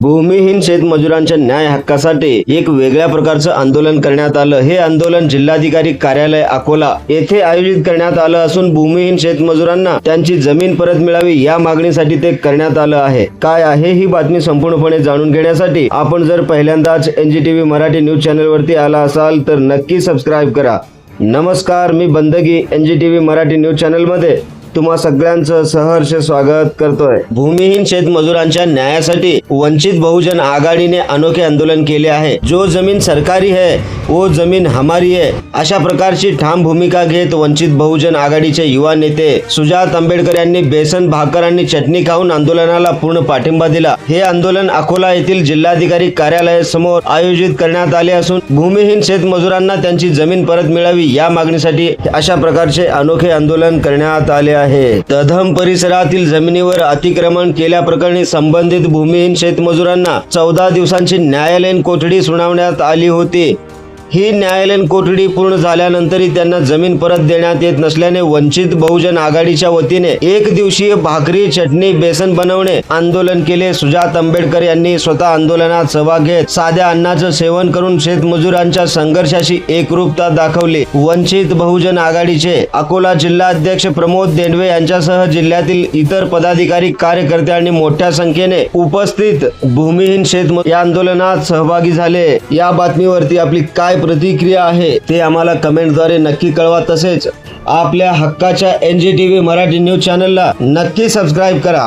भूमिहीन शेतमजुरांच्या न्याय हक्कासाठी एक वेगळ्या प्रकारचं आंदोलन करण्यात आलं. हे आंदोलन जिल्हाधिकारी कार्यालय अकोला येथे आयोजित करण्यात आलं असून भूमिहीन शेतमजुरांना त्यांची जमीन परत मिळावी या मागणीसाठी ते करण्यात आलं आहे. काय आहे ही बातमी संपूर्णपणे जाणून घेण्यासाठी आपण जर पहिल्यांदाच एनजीटीव्ही मराठी न्यूज चॅनल वरती आला असाल तर नक्की सबस्क्राईब करा. नमस्कार मी बंदगी एनजीटीव्ही मराठी न्यूज चॅनलमध्ये तुम्हा सगळ्यांचं सहर्ष स्वागत करतोय. भूमिहीन शेतमजुरांच्या न्यायासाठी वंचित बहुजन आघाडीने अनोखे आंदोलन केले आहे. जो जमीन सरकारी है वो जमीन हमारी है अशा प्रकारची ठाम भूमिका घेत वंचित बहुजन आघाडीचे युवा नेते सुजात आंबेडकर यांनी बेसन भाकर आणि चटणी खाऊन आंदोलनाला पूर्ण पाठिंबा दिला. हे आंदोलन अकोला येथील जिल्हाधिकारी कार्यालयासमोर आयोजित करण्यात आले असून भूमिहीन शेतमजुरांना त्यांची जमीन परत मिळावी या मागणीसाठी अशा प्रकारचे अनोखे आंदोलन करण्यात आले आहे. तधम परिसरातील जमिनीवर अतिक्रमण केल्याप्रकरणी संबंधित भूमिहीन शेतमजुरांना चौदा दिवसांची न्यायालयीन कोठडी सुनावण्यात आली होती. ही न्यायालयीन कोठडी पूर्ण झाल्यानंतरही त्यांना जमीन परत देण्यात येत नसल्याने वंचित बहुजन आघाडीच्या वतीने एक दिवसीय भाकरी चटणी बेसन बनवणे आंदोलन केले. सुजात आंबेडकर यांनी स्वतः आंदोलनात सहभाग घेत साध्या अन्नाचं सेवन करून शेतमजुरांच्या संघर्षाशी एकरूपता दाखवली. वंचित बहुजन आघाडीचे अकोला जिल्हाध्यक्ष प्रमोद देंडवे यांच्यासह जिल्ह्यातील इतर पदाधिकारी कार्यकर्ते आणि मोठ्या संख्येने उपस्थित भूमिहीन शेत या आंदोलनात सहभागी झाले. या बातमीवरती आपली काय काय प्रतिक्रिया आहे ते आम्हाला कमेंटद्वारे नक्की कळवा. तसेच आपल्या हक्काच्या N G T V Marathi news चॅनलला नक्की सबस्क्राईब करा.